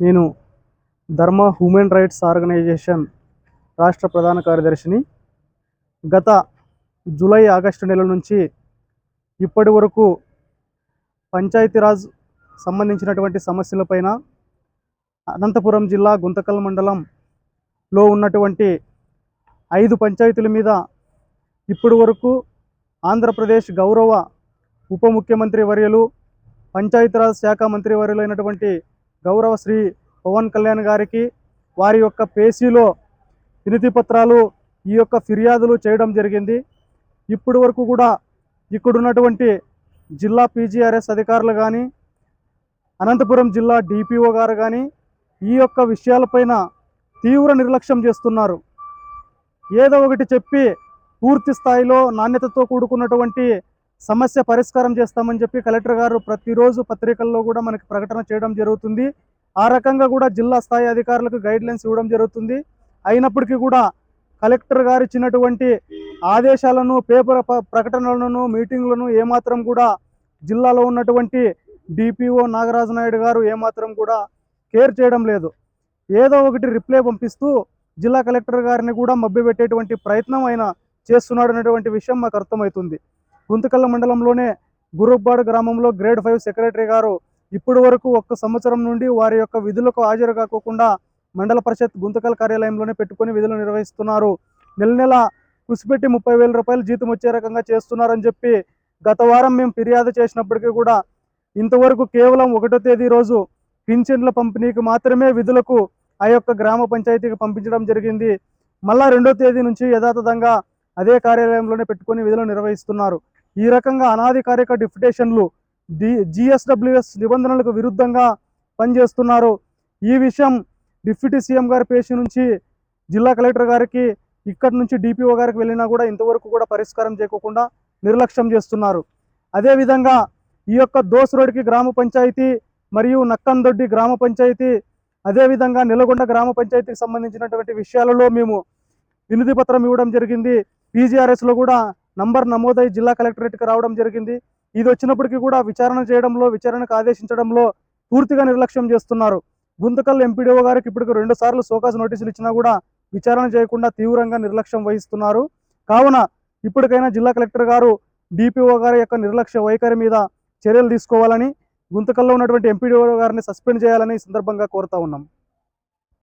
నేను ధర్మ human rights organisation రాష్ట్ర ప్రధాన కార్యదర్శిని. గత జూలై ఆగస్టు నెల నుంచి ఇప్పటి వరకు పంచాయతీరాజ్ సంబంధించినటువంటి సమస్యలపైన అనంతపురం జిల్లా గుంతకల్ మండలంలో ఉన్నటువంటి ఐదు పంచాయతీల మీద ఇప్పటి వరకు ఆంధ్రప్రదేశ్ గౌరవ ఉప ముఖ్యమంత్రి వర్యులు పంచాయతీరాజ్ శాఖ మంత్రి వర్యులు అయినటువంటి గౌరవ శ్రీ పవన్ కళ్యాణ్ గారికి వారి యొక్క పేసీలో వినతి పత్రాలు ఈ యొక్క ఫిర్యాదులు చేయడం జరిగింది. ఇప్పటి వరకు కూడా ఇక్కడున్నటువంటి జిల్లా పీజీఆర్ఎస్ అధికారులు కానీ అనంతపురం జిల్లా డిపిఓ గారు కానీ ఈ యొక్క విషయాలపైన తీవ్ర నిర్లక్ష్యం చేస్తున్నారు. ఏదో ఒకటి చెప్పి పూర్తి స్థాయిలో నాణ్యతతో కూడుకున్నటువంటి సమస్య పరిష్కారం చేస్తామని చెప్పి కలెక్టర్ గారు ప్రతిరోజు పత్రికల్లో కూడా మనకి ప్రకటన చేయడం జరుగుతుంది. ఆ రకంగా కూడా జిల్లా స్థాయి అధికారులకు గైడ్ లైన్స్ ఇవ్వడం జరుగుతుంది. అయినప్పటికీ కూడా కలెక్టర్ గారు ఇచ్చినటువంటి ఆదేశాలను పేపర్ ప్రకటనలను మీటింగ్లను ఏమాత్రం కూడా జిల్లాలో ఉన్నటువంటి డిపిఓ నాగరాజు నాయుడు గారు ఏమాత్రం కూడా కేర్ చేయడం లేదు. ఏదో ఒకటి రిప్లై పంపిస్తూ జిల్లా కలెక్టర్ గారిని కూడా మభ్యపెట్టేటువంటి ప్రయత్నం ఆయన చేస్తున్నాడు అనేటువంటి విషయం మాకు అర్థమవుతుంది. గుంతకల్ల మండలంలోనే గురుబ్బాడు గ్రామంలో గ్రేడ్ ఫైవ్ సెక్రటరీ గారు ఇప్పటి వరకు ఒక్క సంవత్సరం నుండి వారి యొక్క విధులకు హాజరు కాకోకుండా మండల పరిషత్ గుంతకల్ కార్యాలయంలోనే పెట్టుకొని విధులు నిర్వహిస్తున్నారు. నెల నెల కుసిపెట్టి ముప్పై వేల రూపాయలు జీతం వచ్చే రకంగా చేస్తున్నారని చెప్పి గత వారం మేము ఫిర్యాదు చేసినప్పటికీ కూడా ఇంతవరకు కేవలం ఒకటో తేదీ రోజు పింఛన్ల పంపిణీకి మాత్రమే విధులకు ఆ యొక్క గ్రామ పంచాయతీకి పంపించడం జరిగింది. మళ్ళా రెండో తేదీ నుంచి యథాతథంగా అదే కార్యాలయంలోనే పెట్టుకొని విధులు నిర్వహిస్తున్నారు. ఈ రకంగా అనాధికారిక డిప్యుటేషన్లు డి జిఎస్డబ్ల్యూఎస్ నిబంధనలకు విరుద్ధంగా పనిచేస్తున్నారు. ఈ విషయం డిప్యూటీ సీఎం గారి పేషి నుంచి జిల్లా కలెక్టర్ గారికి ఇక్కడి నుంచి డిపిఓ గారికి వెళ్ళినా కూడా ఇంతవరకు కూడా పరిష్కారం చేయకుండా నిర్లక్ష్యం చేస్తున్నారు. అదేవిధంగా ఈ యొక్క దోస్ రోడ్కి గ్రామ పంచాయతీ మరియు నక్కందొడ్డి గ్రామ పంచాయతీ అదేవిధంగా నెలగొండ గ్రామ పంచాయతీకి సంబంధించినటువంటి విషయాలలో మేము వినతి పత్రం ఇవ్వడం జరిగింది. పీజీఆర్ఎస్లో కూడా నంబర్ నమోదై జిల్లా కలెక్టరేట్కి రావడం జరిగింది. ఇది వచ్చినప్పటికీ కూడా విచారణ చేయడంలో విచారణకు ఆదేశించడంలో పూర్తిగా నిర్లక్ష్యం చేస్తున్నారు. గుంతకల్ ఎంపీడీఓ గారికి ఇప్పటికి రెండు సార్లు సోకాస్ నోటీసులు ఇచ్చినా కూడా విచారణ చేయకుండా తీవ్రంగా నిర్లక్ష్యం వహిస్తున్నారు. కావున ఇప్పటికైనా జిల్లా కలెక్టర్ గారు డిపిఓ గారి యొక్క నిర్లక్ష్య వైఖరి మీద చర్యలు తీసుకోవాలని గుంతకల్లో ఉన్నటువంటి ఎంపీడీఓ గారిని సస్పెండ్ చేయాలని సందర్భంగా కోరుతా ఉన్నాం.